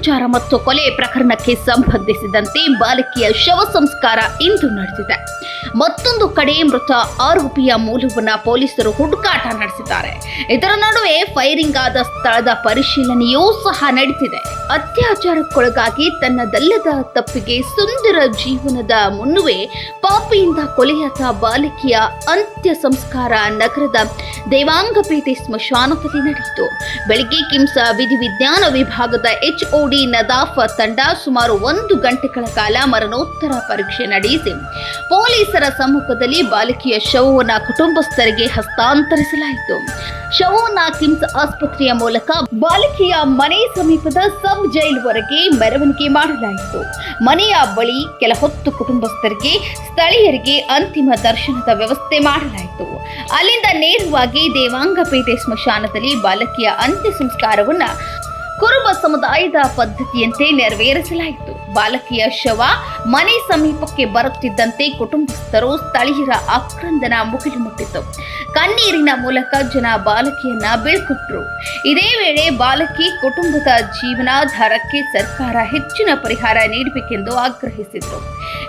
ಅತ್ಯಾಚಾರ ಮತ್ತು ಕೊಲೆ ಪ್ರಕರಣಕ್ಕೆ ಸಂಬಂಧಿಸಿದಂತೆ ಬಾಲಕಿಯ ಶವ ಸಂಸ್ಕಾರ ಇಂದು ನಡೆದಿದೆ. ಮತ್ತೊಂದು ಕಡೆ ಮೃತ ಆರೋಪಿಯ ಮೂಲವನ್ನ ಪೊಲೀಸರು ಹುಡುಕಾಟ ನಡೆಸಿದ್ದಾರೆ. ಇದರ ನಡುವೆ ಫೈರಿಂಗ್ ಆದ ಸ್ಥಳದ ಪರಿಶೀಲನೆಯೂ ಸಹ ನಡೆದಿದೆ ಅತ್ಯಾಚಾರಕ್ಕೊಳಗಾಗಿ ತನ್ನದಲ್ಲದ ತಪ್ಪಿಗೆ ಸುಂದರ ಜೀವನದ ಮುನ್ನುವೆ ಪಾಪಿಯಿಂದ ಕೊಲೆಯಾದ ಬಾಲಕಿಯ ಅಂತ್ಯ ಸಂಸ್ಕಾರ ನಗರದ ದೇವಾಂಗಪೇಟೆ ಸ್ಮಶಾನದಲ್ಲಿ ನಡೆಯಿತು. ಬೆಳಿಗ್ಗೆ ವಿಧಿ ವಿಧಿವಿಜ್ಞಾನ ವಿಭಾಗದ ಎಚ್ಒಡಿ ನದಾಫ ತಂಡ ಸುಮಾರು ಒಂದು ಗಂಟೆಗಳ ಕಾಲ ಮರಣೋತ್ತರ ಪರೀಕ್ಷೆ ನಡೆಸಿ. ಪೊಲೀಸರ ಸಮ್ಮುಖದಲ್ಲಿ ಬಾಲಕಿಯ ಶವವನ್ನು ಕುಟುಂಬಸ್ಥರಿಗೆ ಹಸ್ತಾಂತರಿಸಲಾಯಿತು. ಶವವನ್ನ ಕಿಮ್ಸ್ ಆಸ್ಪತ್ರೆಯ ಮೂಲಕ ಬಾಲಕಿಯ ಮನೆ ಸಮೀಪದ ಸಬ್ ಜೈಲ್ವರೆಗೆ ಮೆರವಣಿಗೆ ಮಾಡಲಾಯಿತು. ಮನೆಯ ಬಳಿ ಕೆಲ ಹೊತ್ತು ಕುಟುಂಬಸ್ಥರಿಗೆ ಸ್ಥಳೀಯರಿಗೆ ಅಂತಿಮ ದರ್ಶನದ ವ್ಯವಸ್ಥೆ ಮಾಡಲಾಯಿತು. ಅಲ್ಲಿಂದ ನೇರವಾಗಿ ದೇವಾಂಗಪೇಟೆ ಸ್ಮಶಾನದಲ್ಲಿ ಬಾಲಕಿಯ ಅಂತ್ಯ ಸಂಸ್ಕಾರವನ್ನ ಕುರುಬ ಸಮುದಾಯದ ಪದ್ಧತಿಯಂತೆ ನೆರವೇರಿಸಲಾಯಿತು. ಬಾಲಕಿಯ ಶವ ಮನೆ ಸಮೀಪಕ್ಕೆ ಬರುತ್ತಿದ್ದಂತೆ ಕುಟುಂಬಸ್ಥರು ಸ್ಥಳೀಯರ ಆಕ್ರಂದನ ಮುಗಿಲು ಮುಟ್ಟಿತು ಕಣ್ಣೀರಿನ ಮೂಲಕ ಜನ ಬಾಲಕಿಯನ್ನ ಬೀಳ್ಕೊಟ್ರು. ಇದೇ ವೇಳೆ ಬಾಲಕಿ ಕುಟುಂಬದ ಜೀವನಾಧಾರಕ್ಕೆ ಸರ್ಕಾರ ಹೆಚ್ಚಿನ ಪರಿಹಾರ ನೀಡಬೇಕೆಂದು ಆಗ್ರಹಿಸಿದರು.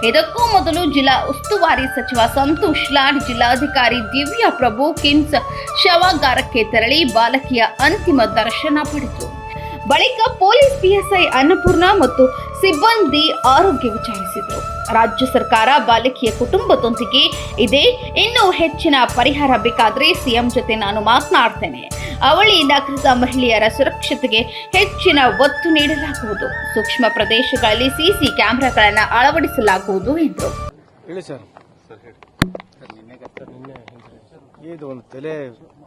ಇದಕ್ಕೂ ಮೊದಲು ಜಿಲ್ಲಾ ಉಸ್ತುವಾರಿ ಸಚಿವ ಸಂತೋಷ್ ಲಾಡ್, ಜಿಲ್ಲಾಧಿಕಾರಿ ದಿವ್ಯಾ ಪ್ರಭು ಕಿಮ್ಸ್ ಶವಾಗಾರಕ್ಕೆ ತೆರಳಿ ಬಾಲಕಿಯ ಅಂತಿಮ ದರ್ಶನ ಪಡೆದರು. ಬಳಿಕ ಪೊಲೀಸ್ ಪಿಎಸ್ಐ ಅನ್ನಪೂರ್ಣ ಮತ್ತು ಸಿಬ್ಬಂದಿ ಆರೋಗ್ಯ ವಿಚಾರಿಸಿದರು. ರಾಜ್ಯ ಸರ್ಕಾರ ಬಾಲಕಿಯ ಕುಟುಂಬದೊಂದಿಗೆ ಇದೆ. ಇನ್ನೂ ಹೆಚ್ಚಿನ ಪರಿಹಾರ ಬೇಕಾದರೆ ಸಿಎಂ ಜೊತೆ ನಾನು ಮಾತನಾಡ್ತೇನೆ. ಅವಳಿ ನಗರದ ಮಹಿಳೆಯರ ಸುರಕ್ಷತೆಗೆ ಹೆಚ್ಚಿನ ಒತ್ತು ನೀಡಲಾಗುವುದು. ಸೂಕ್ಷ್ಮ ಪ್ರದೇಶಗಳಲ್ಲಿ ಸಿಸಿ ಕ್ಯಾಮೆರಾಗಳನ್ನು ಅಳವಡಿಸಲಾಗುವುದು ಎಂದರು. ಹೇಳಿ ಸರ್. ಇದು ಒಂದು ತಲೆ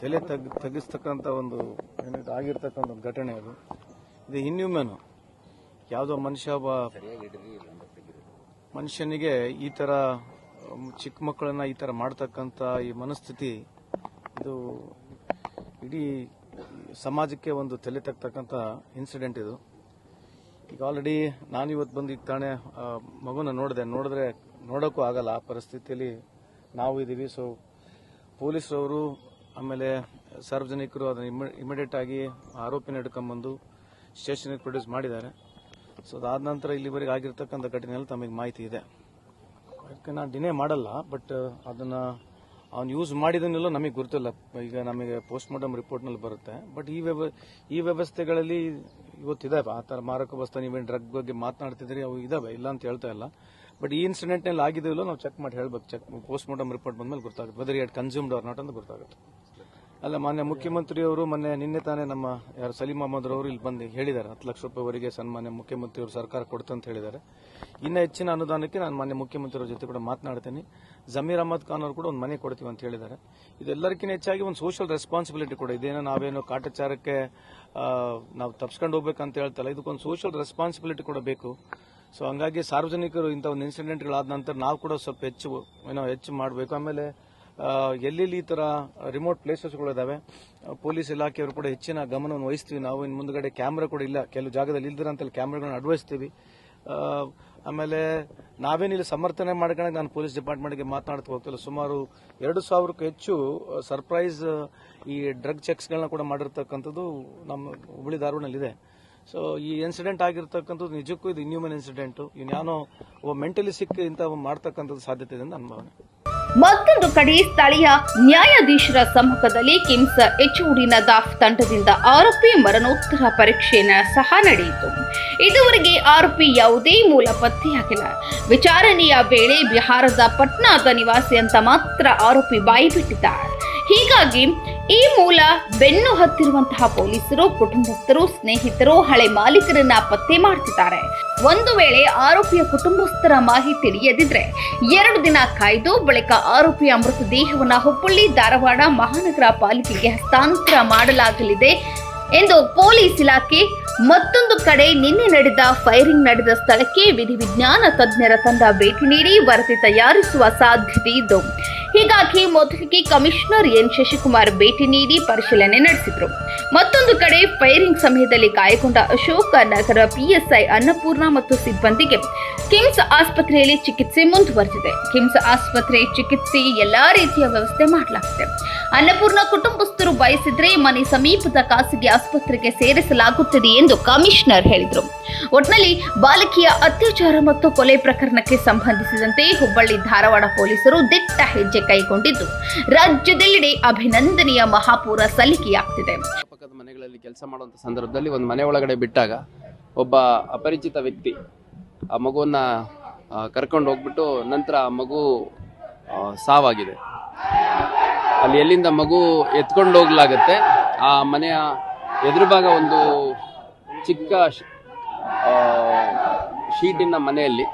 ತಲೆ ತಗ್ ತಗ್ಗಿಸ್ತಕ್ಕಂಥ ಒಂದು ಏನಿದು ಆಗಿರ್ತಕ್ಕಂಥ ಒಂದು ಘಟನೆ ಅದು. ಇದು ಇನ್ಹ್ಯೂಮನ್ ಯಾವುದೋ ಮನುಷ್ಯ ಮನುಷ್ಯನಿಗೆ ಈ ಥರ ಚಿಕ್ಕ ಮಕ್ಕಳನ್ನ ಈ ಥರ ಮಾಡ್ತಕ್ಕಂಥ ಈ ಮನಸ್ಥಿತಿ ಇದು ಇಡೀ ಸಮಾಜಕ್ಕೆ ಒಂದು ತಲೆ ತಗ್ತಕ್ಕಂಥ ಇನ್ಸಿಡೆಂಟ್ ಇದು. ಈಗ ಆಲ್ರೆಡಿ ನಾನು ಇವತ್ತು ಬಂದು ಈಗ ತಾನೇ ಮಗುನ ನೋಡಿದೆ. ನೋಡಿದ್ರೆ ನೋಡೋಕ್ಕೂ ಆಗಲ್ಲ. ಆ ಪರಿಸ್ಥಿತಿಯಲ್ಲಿ ನಾವು ಇದ್ದೀವಿ ಸೊ ಪೊಲೀಸರವರು ಆಮೇಲೆ ಸಾರ್ವಜನಿಕರು ಅದನ್ನು ಇಮಿಡಿಯೇಟ್ ಆಗಿ ಆರೋಪಿನ ಹಿಡ್ಕೊಂಬಂದು ಸ್ಟೇಷನ್ಗೆ ಪ್ರೊಡ್ಯೂಸ್ ಮಾಡಿದ್ದಾರೆ. ಸೊ ಅದಾದ ನಂತರ ಇಲ್ಲಿವರೆಗೆ ಆಗಿರ್ತಕ್ಕಂಥ ಘಟನೆಯಲ್ಲಿ ತಮಗೆ ಮಾಹಿತಿ ಇದೆ. ಅದಕ್ಕೆ ನಾನು ಡಿನೇ ಮಾಡಲ್ಲ ಬಟ್ ಅದನ್ನು ಅವ್ನು ಯೂಸ್ ಮಾಡಿದನ್ನೆಲ್ಲ ನಮಗೆ ಗೊತ್ತಿಲ್ಲ ಈಗ ನಮಗೆ ಪೋಸ್ಟ್ ಮಾರ್ಟಮ್ ರಿಪೋರ್ಟ್ನಲ್ಲಿ ಬರುತ್ತೆ. ಬಟ್ ಈ ವ್ಯವ ಈ ವ್ಯವಸ್ಥೆಗಳಲ್ಲಿ ಇವತ್ತಿದ್ದಾವೆ ಆ ಥರ ಮಾರಕ ವಸ್ತು, ನೀವೇನು ಡ್ರಗ್ ಬಗ್ಗೆ ಮಾತನಾಡ್ತಿದ್ರಿ ಅವು ಇದಾವೆ. ಇಲ್ಲ ಅಂತ ಹೇಳ್ತಾ ಇಲ್ಲ. ಬಟ್ ಈ ಇನ್ಸಿಡೆಂಟ್ನಲ್ಲಿ ಆಗಿದೆಯಲ್ಲೋ, ನಾವು ಚೆಕ್ ಮಾಡಿ ಹೇಳ್ಬೇಕು. ಚೆಕ್ ಪೋಸ್ಟ್ ಮಾರ್ಟಮ್ ರಿಪೋರ್ಟ್ ಬಂದಮೇಲೆ ಗೊತ್ತಾಗುತ್ತೆ. Whether had consumed or not ಅಂತ ಗೊತ್ತಾಗುತ್ತೆ. ಅಲ್ಲ, ಮಾನ್ಯ ಮುಖ್ಯಮಂತ್ರಿಯವರು ಮೊನ್ನೆ ನಿನ್ನೆ ತಾನೇ ನಮ್ಮ ಯಾರು ಸಲೀಂ ಅಹಮದ್ ಅವರು ಇಲ್ಲಿ ಬಂದು ಹೇಳಿದ್ದಾರೆ. ಹತ್ತು ಲಕ್ಷ ರೂಪಾಯಿವರೆಗೆ ಸನ್ಮಾನ್ಯ ಮುಖ್ಯಮಂತ್ರಿಯವರು ಸರ್ಕಾರ ಕೊಡ್ತಂತ ಹೇಳಿದ್ದಾರೆ. ಇನ್ನು ಹೆಚ್ಚಿನ ಅನುದಾನಕ್ಕೆ ನಾನು ಮಾನ್ಯ ಮುಖ್ಯಮಂತ್ರಿಯವ್ರ ಜೊತೆ ಕೂಡ ಮಾತನಾಡ್ತೀನಿ. ಜಮೀರ್ ಅಹಮದ್ ಖಾನ್ ಅವರು ಕೂಡ ಒಂದು ಮನೆ ಕೊಡ್ತೀವಿ ಅಂತ ಹೇಳಿದ್ದಾರೆ. ಇದೆಲ್ಲರಿಗಿಂತ ಹೆಚ್ಚಾಗಿ ಒಂದು ಸೋಷಿಯಲ್ ರೆಸ್ಪಾನ್ಸಿಬಿಲಿಟಿ ಕೂಡ ಇದೇನೋ ನಾವೇನೋ ಕಾಟಾಚಾರಕ್ಕೆ ನಾವು ತಪ್ಸ್ಕೊಂಡು ಹೋಗ್ಬೇಕಂತ ಹೇಳ್ತಲ್ಲ, ಇದಕ್ಕೊಂದು ಸೋಷಿಯಲ್ ರೆಸ್ಪಾನ್ಸಿಬಿಲಿಟಿ ಕೂಡ ಬೇಕು. ಸೊ ಹಂಗಾಗಿ ಸಾರ್ವಜನಿಕರು ಇಂಥ ಒಂದು ಇನ್ಸಿಡೆಂಟ್ಗಳಾದ ನಂತರ ನಾವು ಕೂಡ ಸ್ವಲ್ಪ ಹೆಚ್ಚು, ಏನೋ ಹೆಚ್ಚು ಮಾಡಬೇಕು. ಆಮೇಲೆ ಎಲ್ಲೆಲ್ಲಿ ಈ ತರ ರಿಮೋಟ್ ಪ್ಲೇಸಸ್ಗಳು ಇದಾವೆ? ಪೊಲೀಸ್ ಇಲಾಖೆಯವರು ಕೂಡ ಹೆಚ್ಚಿನ ಗಮನವನ್ನು ವಹಿಸ್ತೀವಿ. ನಾವು ಇನ್ನು ಮುಂದ್ಗಡೆ ಕ್ಯಾಮ್ರಾ ಕೂಡ ಇಲ್ಲ. ಕೆಲವು ಜಾಗದಲ್ಲಿ ಇಲ್ದಿರಂತಲ್ಲಿ ಕ್ಯಾಮ್ರಾಗಳನ್ನ ಅಡ್ವಹಿಸ್ತೀವಿ. ಆಮೇಲೆ ನಾವೇನಿಲ್ಲ ಸಮರ್ಥನೆ ಮಾಡ್ಕೊಂಡು ನಾನು ಪೊಲೀಸ್ ಡಿಪಾರ್ಟ್ಮೆಂಟ್ಗೆ ಮಾತನಾಡ್ತಾ ಹೋಗ್ತಿಲ್ಲ. ಸುಮಾರು ಎರಡು ಸಾವಿರಕ್ಕೂ ಹೆಚ್ಚು ಸರ್ಪ್ರೈಸ್ ಈ ಡ್ರಗ್ ಚೆಕ್ಸ್ಗಳನ್ನ ಕೂಡ ಮಾಡಿರ್ತಕ್ಕಂಥದ್ದು ನಮ್ಮ ಹುಬ್ಳಿ ಧಾರವಾಡನಲ್ಲಿದೆ ಸೊ ಈ ಇನ್ಸಿಡೆಂಟ್ ಆಗಿರ್ತಕ್ಕಂಥದ್ದು ನಿಜಕ್ಕೂ ಇದು ಇನ್ಯೂಮನ್ ಇನ್ಸಿಡೆಂಟು ಇನ್ಯಾನೋ ಒಬ್ಬ ಮೆಂಟಲಿ ಸಿಕ್ ಇಂಥ ಮಾಡ್ತಕ್ಕಂಥದ್ದು ಸಾಧ್ಯತೆ ಇದೆ ನನ್ನ ಭಾವನೆ. ಮತ್ತೊಂದು ಕಡೆ ಸ್ಥಳೀಯ ನ್ಯಾಯಾಧೀಶರ ಸಮ್ಮುಖದಲ್ಲಿ ಕಿಮ್ಸ್ ಎಚ್ಒಡಿ ನದಾಫ್ ತಂಡದಿಂದ ಆರೋಪಿ ಮರಣೋತ್ತರ ಪರೀಕ್ಷೆಯನ್ನು ಸಹ ನಡೆಯಿತು. ಇದುವರೆಗೆ ಆರೋಪಿ ಯಾವುದೇ ಮೂಲ ಪತ್ತೆಯಾಗಿಲ್ಲ ವಿಚಾರಣೆಯ ವೇಳೆ ಬಿಹಾರದ ಪಟ್ನಾದ ನಿವಾಸಿ ಅಂತ ಮಾತ್ರ ಆರೋಪಿ ಬಾಯಿ ಬಿಟ್ಟಿದ್ದಾರೆ. ಹೀಗಾಗಿ ಈ ಮೂಲ ಬೆನ್ನು ಹತ್ತಿರುವಂತಹ ಪೊಲೀಸರು, ಕುಟುಂಬಸ್ಥರು, ಸ್ನೇಹಿತರು, ಹಳೆ ಮಾಲೀಕರನ್ನ ಪತ್ತೆ ಮಾಡ್ತಿದ್ದಾರೆ. ಒಂದು ವೇಳೆ ಆರೋಪಿಯ ಕುಟುಂಬಸ್ಥರ ಮಾಹಿತಿ ತಿಳಿಯದಿದ್ರೆ ಎರಡು ದಿನ ಕಾಯ್ದು ಬಳಿಕ ಆರೋಪಿಯ ಮೃತದೇಹವನ್ನ ಹುಬ್ಬಳ್ಳಿ, ಧಾರವಾಡ ಮಹಾನಗರ ಪಾಲಿಕೆಗೆ ಹಸ್ತಾಂತರ ಮಾಡಲಾಗಲಿದೆ ಎಂದು ಪೊಲೀಸ್ ಇಲಾಖೆ ಮತ್ತೊಂದು ಕಡೆ ನಿನ್ನೆ ನಡೆದ ಫೈರಿಂಗ್ ನಡೆದ ಸ್ಥಳಕ್ಕೆ ವಿಧಿವಿಜ್ಞಾನ ತಜ್ಞರ ತಂಡ ಭೇಟಿ ನೀಡಿ ವರದಿ ತಯಾರಿಸುವ ಸಾಧ್ಯತೆ ಇದ್ದು ಹೀಗಾಗಿ ಮೊದಲಿಗೆ ಕಮಿಷನರ್ ಎನ್ ಶಶಿಕುಮಾರ್ ಭೇಟಿ ನೀಡಿ ಪರಿಶೀಲನೆ ನಡೆಸಿದರು. ಮತ್ತೊಂದು ಕಡೆ ಫೈರಿಂಗ್ ಸಮಯದಲ್ಲಿ ಗಾಯಗೊಂಡ ಅಶೋಕ ನಗರ ಪಿಎಸ್ಐ ಅನ್ನಪೂರ್ಣ ಮತ್ತು ಸಿಬ್ಬಂದಿಗೆ ಕಿಮ್ಸ್ ಆಸ್ಪತ್ರೆಯಲ್ಲಿ ಚಿಕಿತ್ಸೆ ಮುಂದುವರೆದಿದೆ. ಕಿಮ್ಸ್ ಆಸ್ಪತ್ರೆ ಚಿಕಿತ್ಸೆ ಎಲ್ಲಾ ರೀತಿಯ ವ್ಯವಸ್ಥೆ ಮಾಡಲಾಗಿದೆ. ಅನ್ನಪೂರ್ಣ ಕುಟುಂಬಸ್ಥರು ಬಯಸಿದ್ರೆ ಮನೆ ಸಮೀಪದ ಖಾಸಗಿ ಆಸ್ಪತ್ರೆಗೆ ಸೇರಿಸಲಾಗುತ್ತದೆ ಎಂದು ಕಮಿಷನರ್ ಹೇಳಿದರು. ಒಟ್ನಲ್ಲಿ ಬಾಲಕಿಯ ಅತ್ಯಾಚಾರ ಮತ್ತು ಕೊಲೆ ಪ್ರಕರಣಕ್ಕೆ ಸಂಬಂಧಿಸಿದಂತೆ ಹುಬ್ಬಳ್ಳಿ ಧಾರವಾಡ ಪೊಲೀಸರು ದಿಟ್ಟ ಹೆಜ್ಜೆ ಕೈಗೊಂಡಿದ್ದು, ರಾಜ್ಯದೆಲ್ಲೆಡೆ ಅಭಿನಂದನೆಯ ಮಹಾಪೂರ ಸಲ್ಲಿಕೆಯಾಗ್ತಿದೆ. ಮನೆಗಳಲ್ಲಿ ಕೆಲಸ ಮಾಡುವಂತ ಸಂದರ್ಭದಲ್ಲಿ ಒಂದು ಮನೆ ಒಳಗಡೆ ಬಿಟ್ಟಾಗ ಒಬ್ಬ ಅಪರಿಚಿತ ವ್ಯಕ್ತಿ ಆ ಮಗುವನ್ನ ಕರ್ಕೊಂಡು ಹೋಗ್ಬಿಟ್ಟು ನಂತರ ಆ ಮಗು ಸಾವಾಗಿದೆ. ಅಲ್ಲಿ ಎಲ್ಲಿಂದ ಮಗು ಎತ್ಕೊಂಡು ಹೋಗ್ಲಾಗತ್ತೆ, ಆ ಮನೆಯ ಎದುರು ಭಾಗ ಒಂದು ಚಿಕ್ಕ ಶೀಟಿನ ಮನೆಯಲ್ಲಿ,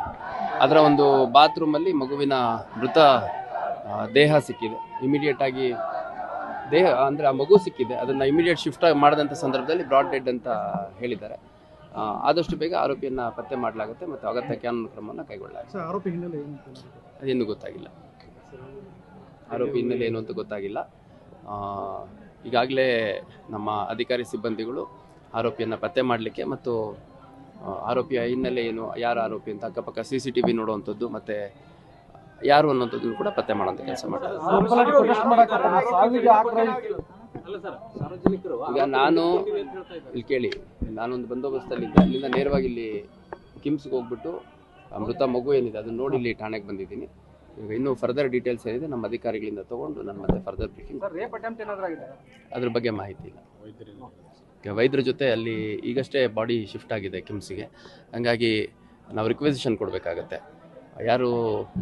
ಅದರ ಒಂದು ಬಾತ್ರೂಮಲ್ಲಿ ಮಗುವಿನ ಮೃತ ದೇಹ ಸಿಕ್ಕಿದೆ. ಇಮಿಡಿಯೇಟ್ ಆಗಿ ದೇಹ, ಅಂದರೆ ಆ ಮಗು ಸಿಕ್ಕಿದೆ. ಅದನ್ನು ಇಮಿಡಿಯೇಟ್ ಶಿಫ್ಟ್ ಮಾಡಿದಂಥ ಸಂದರ್ಭದಲ್ಲಿ ಬ್ರಾಡ್ ಡೆಡ್ ಅಂತ ಹೇಳಿದ್ದಾರೆ. ಆದಷ್ಟು ಬೇಗ ಆರೋಪಿಯನ್ನು ಪತ್ತೆ ಮಾಡಲಾಗುತ್ತೆ ಮತ್ತು ಅಗತ್ಯ ಕಾನೂನು ಕ್ರಮವನ್ನು ಕೈಗೊಳ್ಳಲಾಗುತ್ತೆ. ಸರ್ ಆರೋಪಿ ಹಿನ್ನೆಲೆ ಏನು ಅದೇನು ಗೊತ್ತಾಗಿಲ್ಲ. ಆರೋಪಿ ಹಿನ್ನೆಲೆ ಏನು ಅಂತ ಗೊತ್ತಾಗಿಲ್ಲ. ಈಗಾಗಲೇ ನಮ್ಮ ಅಧಿಕಾರಿ ಸಿಬ್ಬಂದಿಗಳು ಆರೋಪಿಯನ್ನು ಪತ್ತೆ ಮಾಡಲಿಕ್ಕೆ ಮತ್ತು ಆರೋಪಿಯ ಹಿನ್ನೆಲೆ ಏನು ಯಾರು ಆರೋಪಿ ಅಂತ ಅಕ್ಕಪಕ್ಕ ಸಿ ಸಿ ಟಿ ವಿ ನೋಡುವಂಥದ್ದು ಮತ್ತು ಯಾರು ಅನ್ನೋಂಥದ್ದನ್ನು ಕೂಡ ಪತ್ತೆ ಮಾಡೋಂಥ ಕೆಲಸ ಮಾಡ್ತಾರೆ. ಈಗ ನಾನು ಇಲ್ಲಿ ಕೇಳಿ ನಾನೊಂದು ಬಂದೋಬಸ್ತಲ್ಲಿದ್ದೆ ಅಲ್ಲಿಂದ ನೇರವಾಗಿ ಇಲ್ಲಿ ಕಿಮ್ಸ್ಗೆ ಹೋಗ್ಬಿಟ್ಟು ಮೃತ ಮಗು ಏನಿದೆ ಅದನ್ನ ನೋಡಿ ಇಲ್ಲಿ ಠಾಣೆಗೆ ಬಂದಿದ್ದೀನಿ. ಈಗ ಇನ್ನೂ ಫರ್ದರ್ ಡೀಟೇಲ್ಸ್ ಏನಿದೆ ನಮ್ಮ ಅಧಿಕಾರಿಗಳಿಂದ ತಗೊಂಡು ನಾನು ಮತ್ತೆ ಫರ್ದರ್ ಬ್ರೀಫಿಂಗ್ ಅದ್ರ ಬಗ್ಗೆ ಮಾಹಿತಿ ಇಲ್ಲ. ಈಗ ವೈದ್ಯರ ಜೊತೆ ಅಲ್ಲಿ ಈಗಷ್ಟೇ ಬಾಡಿ ಶಿಫ್ಟ್ ಆಗಿದೆ ಕಿಮ್ಸ್ಗೆ. ಹಂಗಾಗಿ ನಾವು ರಿಕ್ವೆಸಿಷನ್ ಕೊಡಬೇಕಾಗತ್ತೆ. ಯಾರು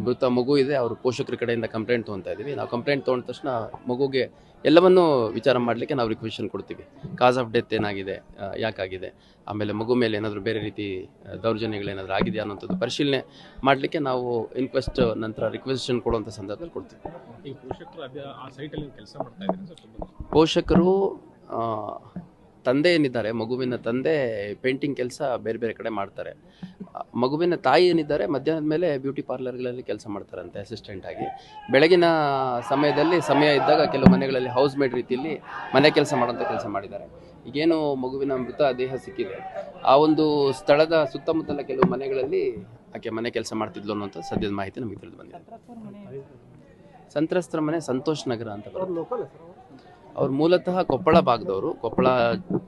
ಮೃತ ಮಗು ಇದೆ ಅವರು ಪೋಷಕರ ಕಡೆಯಿಂದ ಕಂಪ್ಲೇಂಟ್ ತೊಗೊತಾ ಇದ್ದೀವಿ ನಾವು ಕಂಪ್ಲೇಂಟ್ ತೊಗೊಂಡ ತಕ್ಷಣ ಮಗುಗೆ ಎಲ್ಲವನ್ನು ವಿಚಾರ ಮಾಡಲಿಕ್ಕೆ ನಾವು ರಿಕ್ವೆಷನ್ ಕೊಡ್ತೀವಿ. ಕಾಸ್ ಆಫ್ ಡೆತ್ ಏನಾಗಿದೆ ಯಾಕಾಗಿದೆ ಆಮೇಲೆ ಮಗು ಮೇಲೆ ಏನಾದರೂ ಬೇರೆ ರೀತಿ ದೌರ್ಜನ್ಯಗಳೇನಾದರೂ ಆಗಿದೆಯಾ ಅನ್ನೋಂಥದ್ದು ಪರಿಶೀಲನೆ ಮಾಡಲಿಕ್ಕೆ ನಾವು ಇನ್ಕ್ವೆಸ್ಟ್ ನಂತರ ರಿಕ್ವೆಸ್ಟನ್ ಕೊಡುವಂಥ ಸಂದರ್ಭದಲ್ಲಿ ಕೊಡ್ತೀವಿ. ಪೋಷಕರು ಅದೇ ಆ ಸೈಟಲ್ಲಿ ಕೆಲಸ ಮಾಡ್ತಾ ಇದ್ದಾರೆ ಪೋಷಕರು ತಂದೆ ಏನಿದ್ದಾರೆ ಮಗುವಿನ ತಂದೆ ಪೇಂಟಿಂಗ್ ಕೆಲಸ ಬೇರೆ ಬೇರೆ ಕಡೆ ಮಾಡ್ತಾರೆ. ಮಗುವಿನ ತಾಯಿ ಏನಿದ್ದಾರೆ ಮಧ್ಯಾಹ್ನದ ಮೇಲೆ ಬ್ಯೂಟಿ ಪಾರ್ಲರ್ಗಳಲ್ಲಿ ಕೆಲಸ ಮಾಡ್ತಾರಂತೆ ಅಸಿಸ್ಟೆಂಟ್ ಆಗಿ. ಬೆಳಗಿನ ಸಮಯದಲ್ಲಿ ಸಮಯ ಇದ್ದಾಗ ಕೆಲವು ಮನೆಗಳಲ್ಲಿ ಹೌಸ್ ಮೇಡ್ ರೀತಿಯಲ್ಲಿ ಮನೆ ಕೆಲಸ ಮಾಡೋಂಥ ಕೆಲಸ ಮಾಡಿದ್ದಾರೆ. ಈಗೇನು ಮಗುವಿನ ಮೃತ ದೇಹ ಸಿಕ್ಕಿದೆ. ಆ ಒಂದು ಸ್ಥಳದ ಸುತ್ತಮುತ್ತಲ ಕೆಲವು ಮನೆಗಳಲ್ಲಿ ಆಕೆ ಮನೆ ಕೆಲಸ ಮಾಡ್ತಿದ್ಲು ಅನ್ನೋಂಥ ಸದ್ಯದ ಮಾಹಿತಿ ನಮಗೆ ತಿಳಿದು ಬಂದಿದೆ. ಸಂತ್ರಸ್ತರ ಮನೆ ಸಂತೋಷ್ ನಗರ ಅಂತ ಬರುತ್ತೆ. ಅವ್ರು ಮೂಲತಃ ಕೊಪ್ಪಳ ಭಾಗದವರು. ಕೊಪ್ಪಳ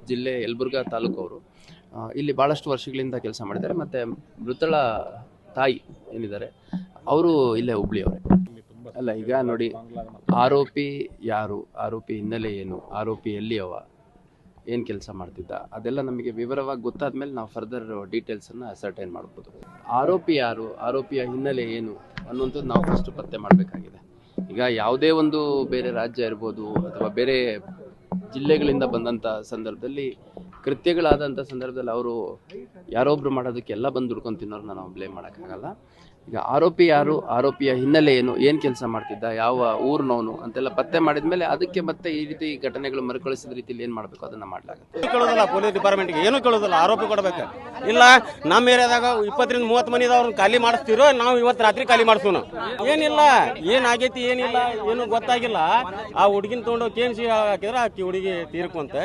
ಜಿಲ್ಲೆ ಯಲಬುರ್ಗಾ ತಾಲೂಕು ಅವರು ಇಲ್ಲಿ ಭಾಳಷ್ಟು ವರ್ಷಗಳಿಂದ ಕೆಲಸ ಮಾಡಿದ್ದಾರೆ. ಮತ್ತು ಮೃತಳ ತಾಯಿ ಏನಿದ್ದಾರೆ, ಅವರು ಇಲ್ಲೇ ಹುಬ್ಳಿಯವರೇ ಅಲ್ಲ, ಈಗ ನೋಡಿ, ಆರೋಪಿ ಯಾರು? ಆರೋಪಿ ಹಿನ್ನೆಲೆ ಏನು? ಆರೋಪಿ ಎಲ್ಲಿಯವ ಏನು ಕೆಲಸ ಮಾಡ್ತಿದ್ದ? ಅದೆಲ್ಲ ನಮಗೆ ವಿವರವಾಗಿ ಗೊತ್ತಾದ ಮೇಲೆ ನಾವು ಫರ್ದರ್ ಡೀಟೇಲ್ಸನ್ನು ಅಸರ್ಟೈನ್ ಮಾಡ್ಬೋದು. ಆರೋಪಿ ಯಾರು? ಆರೋಪಿಯ ಹಿನ್ನೆಲೆ ಏನು? ಅನ್ನುವಂಥದ್ದು ನಾವು ಫಸ್ಟ್ ಪತ್ತೆ ಮಾಡಬೇಕಾಗಿದೆ. ಈಗ ಯಾವುದೇ ಒಂದು ಬೇರೆ ರಾಜ್ಯ ಇರ್ಬೋದು, ಅಥವಾ ಬೇರೆ ಜಿಲ್ಲೆಗಳಿಂದ ಬಂದಂಥ ಸಂದರ್ಭದಲ್ಲಿ ಕೃತ್ಯಗಳಾದಂಥ ಸಂದರ್ಭದಲ್ಲಿ ಅವರು ಯಾರೊಬ್ರು ಮಾಡೋದಕ್ಕೆ ಎಲ್ಲ ಬಂದು ದುಡ್ಕೊಂಡು ತಿನ್ನೋರನ್ನ ನಾವು ಬ್ಲೇಮ್ ಮಾಡೋಕ್ಕಾಗಲ್ಲ. ಈಗ ಆರೋಪಿ ಯಾರು, ಆರೋಪಿಯ ಹಿನ್ನೆಲೆ ಏನು ಏನು ಕೆಲಸ ಮಾಡ್ತಿದ್ದ, ಯಾವ ಊರಿನವನು ಅಂತೆಲ್ಲ ಪತ್ತೆ ಮಾಡಿದ ಮೇಲೆ ಅದಕ್ಕೆ ಮತ್ತೆ ಈ ರೀತಿ ಘಟನೆಗಳು ಮರುಕಳಿಸಿದ ರೀತಿಯಲ್ಲಿ ಏನು ಮಾಡಬೇಕು ಅದನ್ನು ಮಾಡಲಾಗುತ್ತೆ? ಕೇಳೋದಿಲ್ಲ ಪೊಲೀಸ್ ಡಿಪಾರ್ಟ್ಮೆಂಟ್ಗೆ, ಏನು ಕೇಳೋದಿಲ್ಲ, ಆರೋಪಿ ಕೊಡಬೇಕು. ಇಲ್ಲ, ನಮ್ಮ ಏರಿಯಾದಾಗ ಇಪ್ಪತ್ತರಿಂದ ಮೂವತ್ತು ಮಂದಿ ಅವ್ರನ್ನ ಖಾಲಿ ಮಾಡಿಸ್ತಿರೋ, ನಾವು ಇವತ್ತು ರಾತ್ರಿ ಖಾಲಿ ಮಾಡಿಸೋಣ. ಏನಿಲ್ಲ ಏನಾಗೈತಿ ಏನಿಲ್ಲ, ಏನು ಗೊತ್ತಾಗಿಲ್ಲ. ಆ ಹುಡುಗಿನ ತೊಗೊಂಡು ಕೇನ್ಸಿ ಹಾಕಿದ್ರೆ ಆಕಿ ಹುಡುಗಿ ತೀರ್ಕೊಂತ.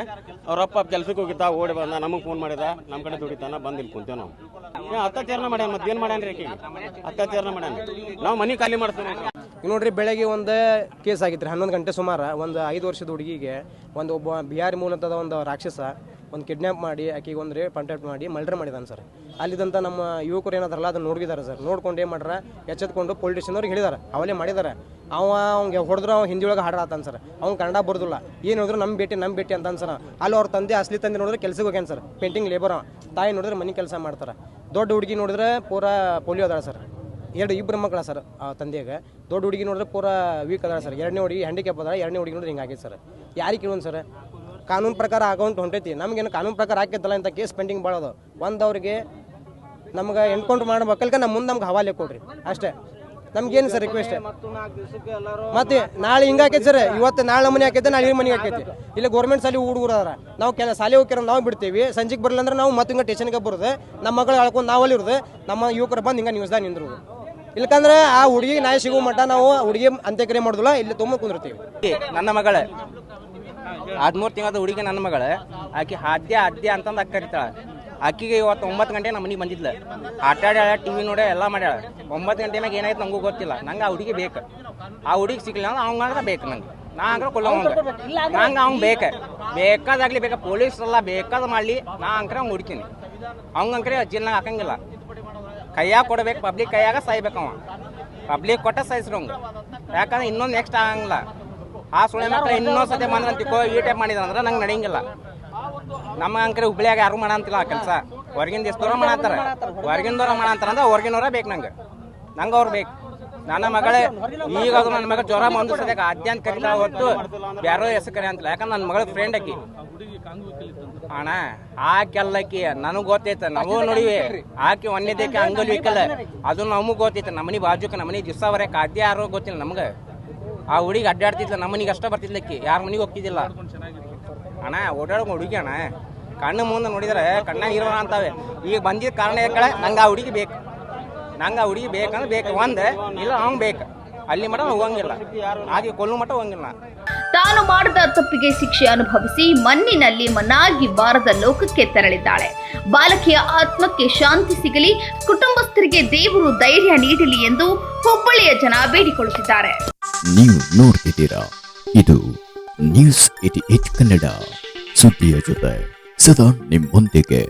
ಅವ್ರಪ್ಪ ಕೆಲ್ಸಕ್ಕೆ ಹೋಗಿದ್ದ, ಓಡಿ ಬಂದ, ನಮಗೆ ಫೋನ್ ಮಾಡಿದ ನಮ್ಮ ಕಡೆ ದುಡಿತಾನ ಬಂದು ಕುಂತೇವೆ ನಾವು ಅತ್ಯಾಚಾರನ ಮಾಡ್ಯಾನ ಮತ್ತೇನು ಮಾಡ್ಯಾನ್ರಿ ಆಕಿಗೆ? ಅತ್ಯಾಚಾರನ ಮಾಡ್ಯಾನ ನಾವು ಮನೆ ಖಾಲಿ ಮಾಡ್ತೇವೆ. ನೋಡ್ರಿ, ಬೆಳಗ್ಗೆ ಒಂದು ಕೇಸ್ ಆಗಿತ್ತು ಹನ್ನೊಂದು ಗಂಟೆ ಸುಮಾರು ಒಂದು ಐದು ವರ್ಷದ ಹುಡುಗಿಗೆ ಒಂದು ಒಬ್ಬ ಬಿಹಾರಿ ಮೂಲತದ ಒಂದು ರಾಕ್ಷಸ ಒಂದು ಕಿಡ್ನಾಪ್ ಮಾಡಿ, ಆಕೆಗೆ ಒಂದು ಕಾಂಟ್ಯಾಕ್ಟ್ ಮಾಡಿ ಮರ್ಡರ್ ಮಾಡಿದಾನೆ ಸರ್. ಅಲ್ಲಿದ್ದಂಥ ನಮ್ಮ ಯುವಕರು ಏನಾದ್ರಲ್ಲ, ಅದನ್ನ ನೋಡಿದಾರೆ ಸರ್. ನೋಡ್ಕೊಂಡು ಏನು ಮಾಡ್ರ, ಎಚ್ಚೆತ್ಕೊಂಡು ಪೊಲೀಸ್ ಸ್ಟೇಷನ್ದವ್ರಿಗೆ ಹೇಳಿದಾರೆ. ಅವಲೇ ಮಾಡಿದಾರೆ. ಅವ ಅವ್ಗೆ ಹೊಡೆದ್ರು ಅವ್ನು ಹಿಂದಿ ಒಳಗೆ ಹಾಡಾತಾನ ಸರ್. ಅವ್ನು ಕನ್ನಡ ಬರ್ದಿಲ್ಲ. ಏನು ಹೇಳಿದ್ರು ನಮ್ಮ ಭೇಟಿ ನಮ್ಮ ಭೇಟಿ ಅಂತಾನೆ ಸರ್. ಅಲ್ಲಿ ಅವ್ರ ತಂದೆ, ಅಸಲಿ ತಂದೆ ನೋಡಿದ್ರೆ ಕೆಲ್ಸಕ್ಕೆ ಹೋಗ್ಯಾನ ಸರ್. ಪೇಂಟಿಂಗ್ ಲೇಬರ್ ತಾಯಿ ನೋಡಿದ್ರೆ ಮನೆ ಕೆಲಸ ಮಾಡ್ತಾರೆ. ದೊಡ್ಡ ಹುಡುಗಿ ನೋಡಿದ್ರೆ ಪೂರಾ ಪೋಲಿಯೋ ಅದಾಳ ಸರ್. ಎರಡು ಇಬ್ಬರು ಮಕ್ಕಳ ಸರ್, ಆ ತಂದೆಗೆ. ದೊಡ್ಡ ಹುಡುಗಿ ನೋಡಿದ್ರೆ ಪೂರ ವೀಕ್ ಅದಾರ ಸರ್. ಎರಡನೇ ಹುಡುಗಿ ಹ್ಯಾಂಡಿಕ್ಯಾಪ್ ಅದಾರ ಎರಡನೇ ಹುಡುಗಿ ನೋಡಿದ್ರೆ ಹಿಂಗಾಗೈತೆ ಸರ್. ಯಾರಿಗೆ ಕೇಳೋನ್ ಸರ್? ಕಾನೂನು ಪ್ರಕಾರ ಅಕೌಂಟ್ ಹೊಂಟೈತಿ. ನಮ್ಗೇನು ಕಾನೂನು ಪ್ರಕಾರ ಹಾಕಿದ್ದಲ್ಲ ಅಂತ ಕೇಸ್ ಪೆಂಡಿಂಗ್ ಬಾಳೋದು ಒಂದು ಅವ್ರಿಗೆ ನಮ್ಗೆ ಎನ್ಕೌಂಟ್ರ್ ಮಾಡ್ಬೇಕಲ್ಕ ನಮ್ಮ ಮುಂದೆ ನಮ್ಗೆ ಹವಾಲೆ ಕೊಡ್ರಿ. ಅಷ್ಟೇ. ನಮ್ಗೇನು ಸರ್ ರಿಕ್ವೆಸ್ಟ್ ಮತ್ತೆ ನಾಳೆ ಹಿಂಗಾಕೈತಿ ಸರ್. ಇವತ್ತು ನಾಳೆ ಮನೆ ಹಾಕೈತೆ, ನಾಳೆ ಮನೆ ಹಾಕೈತಿ. ಇಲ್ಲಿ ಗೌರ್ಮೆಂಟ್ ಸಾಲಿ ಹುಡುಗರು ಅದಾರ. ನಾವು ಕೆಲ ಸಾಲಿ ಹೋಗ್ಯಾರ ನಾವು ಬಿಡ್ತೀವಿ. ಸಂಜೆಗೆ ಬರಲ್ಲ ಅಂದ್ರೆ ನಾವು ಮತ್ತೆ ಹಿಂಗೆ ಟೇಷನ್ಗೆ ಬರೋದು. ನಮ್ಮ ಮಗಳು ಹೇಳ್ಕೊಂಡು ನಾವು ಅಲ್ಲಿ ಇರೋದು. ನಮ್ಮ ಯುವಕರು ಬಂದು ಹಿಂಗೆ ನ್ಯೂಸ್ದಾಗ ನಿಂದ್ರು ಇಲ್ಕಂದ್ರೆ ಆ ಹುಡುಗಿ ನ್ಯಾಯ ಸಿಗುವ ಮಟ್ಟ ನಾವು ಹುಡುಗಿ ಅಂತ್ಯಕ್ರಿಯೆ ಮಾಡೋದಿಲ್ಲ ಇಲ್ಲಿ ತುಂಬ ಕುಂದಿರ್ತೀವಿ. ನನ್ನ ಮಗಳೇ. ಹದಿಮೂರು ತಿಂಗಳದ ಹುಡುಗಿ ನನ್ನ ಮಗಳೇ. ಆಕೆ ಹಾದ್ಯ ಅದ್ಯ ಅಂತಂದು ಅಕ್ಕ ಕರಿತಾಳೆ ಆಕಿಗೆ ಇವತ್ತು ಒಂಬತ್ತು ಗಂಟೆ ನಮ್ಮ ಮನೆಗೆ ಬಂದಿದ್ಲ. ಆಟ ಆಡ್ಯಾಳ ಟಿ ವಿ ನೋಡ್ಯಾಳ ಎಲ್ಲ ಮಾಡ್ಯಾಳ. ಒಂಬತ್ತು ಗಂಟೆ ಮ್ಯಾಗ ಏನಾಯ್ತು ನಂಗೂ ಗೊತ್ತಿಲ್ಲ. ನಂಗೆ ಆ ಹುಡುಗಿ ಬೇಕು. ಆ ಹುಡುಗಿ ಸಿಗ್ಲಿಲ್ಲ ಅಂದ್ರೆ ಅವಂಗ ಬೇಕು ನಂಗೆ. ನಾ ಅಂಕ್ರ ಕೊಲ್ಲ ನಂಗೆ ಅವ್ನು ಬೇಕು. ಬೇಕಾದಾಗ್ಲಿ ಬೇಕಾ. ಪೊಲೀಸ್ ಎಲ್ಲ ಬೇಕಾದ ಮಾಡಲಿ ನಾ ಅಂಕ್ರ ಅವ್ನು ಹುಡ್ತೀನಿ ಅಜ್ಜಿ ಜೀಲ್ನಾಗ ಹಾಕಂಗಿಲ್ಲ. ಕೈಯಾಗ ಕೊಡ್ಬೇಕು ಪಬ್ಲಿಕ್ ಕೈಯಾಗ ಸಾಯ್ಬೇಕು ಅವ. ಪಬ್ಲಿಕ್ ಕೊಟ್ಟ ಸಾಯಿಸ್ರಂಗ ಯಾಕಂದ್ರೆ ಇನ್ನೊಂದು ನೆಕ್ಸ್ಟ್ ಆಗಂಗಿಲ್ಲ. ಆ ಸುಳ್ಳೆ ಮಾತ್ರ ಇನ್ನೊಂದು ಸತಿ ಅಂತಿಕೋ ಈ ಟೈಪ್ ಮಾಡಿದ್ರೆ ಅಂದ್ರೆ ನಂಗೆ ನಡೆಯಂಗಿಲ್ಲ. ನಮ್ಮ ಅಂಕರೆ ಹುಬ್ಳಿಯಾಗ ಯಾರು ಮಾಡಂತಿಲ್ಲ ಆ ಕೆಲಸ. ಹೊರಗಿನ ದೇಶದವ್ರ ಮಾಡಂತಾರ ಹೊರಗಿನದವ್ರ ಮಾಡಂತಾರ ಅಂದ್ರೆ ಹೊರಗಿನವ್ರ ಬೇಕು ನಂಗೆ. ನಂಗೆ ಅವ್ರು ಬೇಕು. ನನ್ನ ಮಗಳೇ, ಈಗ ಅದು ನನ್ನ ಮಗ ಜ್ವರ ಒಂದು ಸದ್ಯಕ್ಕೆ ಆದ್ಯಂತ ಕರಿತಾಳ ಹೊತ್ತು ಯಾರೋ ಹೆಸರು ಕರಿ ಅಂತಿಲ್ಲ. ಯಾಕಂದ್ರೆ ನನ್ನ ಮಗಳ ಫ್ರೆಂಡ್ ಆಕಿ. ಅಣ್ಣ ಆಕೆಲ್ಲಕ್ಕಿ ನನಗೆ ಗೊತ್ತೈತೆ ನಾವು ನೋಡಿವಿ. ಆಕೆ ಒಂದೇದಕ್ಕೆ ಅಂಗಲ್ ವಿಕಲ್. ಅದು ನಮಗ್ ಗೊತ್ತೈತೆ ನಮ್ಮನಿ ಬಾಜುಕ ನಮ್ಮನಿ ದಿವಸವರೆ ಖಾದ್ಯ ಯಾರೋ ಗೊತ್ತಿಲ್ಲ ನಮ್ಗೆ. ಆ ಹುಡುಗಿ ಅಡ್ಡಾಡ್ತಿದ್ಲ ನಮ್ಮನಿಗೆ ಅಷ್ಟ ಬರ್ತಿದ್ಲಕ್ಕಿ ಯಾರ ಮನೆಗೆ ಹೋಗ್ತಿದ್ದಿಲ್ಲ. ಅಣ್ಣ ಓಡಾಡೋ ಹುಡುಗಿ ಅಣ್ಣ. ಕಣ್ಣು ಮುಂದೆ ನೋಡಿದ್ರೆ ಕಣ್ಣಾಗ ಇರೋಣ ಅಂತಾವೆ. ಈಗ ಬಂದಿದ್ದ ಕಾರಣ ಯಾಕಡೆ ನಂಗೆ ಆ ಹುಡುಗಿ ಬೇಕು. ನಂಗೆ ಆ ಹುಡುಗಿ ಬೇಕಂದ್ರೆ ಬೇಕು. ಒಂದು ಇಲ್ಲ ಅವ್ನು ಬೇಕು. ಅಲ್ಲಿ ಮಟ್ಟ ಹೋಗಂಗಿಲ್ಲ. ಆಗಿ ಕೊಲ್ಲು ಮಟ್ಟ ಹೋಗಂಗಿಲ್ಲ. ತಾನು ಮಾಡಿದ ತಪ್ಪಿಗೆ ಶಿಕ್ಷೆ ಅನುಭವಿಸಿ ಮಣ್ಣಿನಲ್ಲಿ ಮನಾಗಿ ಬಾರದ ಲೋಕಕ್ಕೆ ತೆರಳಿದ್ದಾಳೆ. ಬಾಲಕಿಯ ಆತ್ಮಕ್ಕೆ ಶಾಂತಿ ಸಿಗಲಿ, ಕುಟುಂಬಸ್ಥರಿಗೆ ದೇವರು ಧೈರ್ಯ ನೀಡಲಿ ಎಂದು ಹುಬ್ಬಳ್ಳಿಯ ಜನ ಬೇಡಿಕೊಳ್ಳುತ್ತಿದ್ದಾರೆ. ನೀವು ನೋಡ್ತಿದ್ದೀರಾ? ಇದು ನ್ಯೂಸ್ ಏಟಿ ಕನ್ನಡ. ಸುದ್ದಿಯ ಜೊತೆ ಸದಾ ನಿಮ್ಮೊಂದಿಗೆ.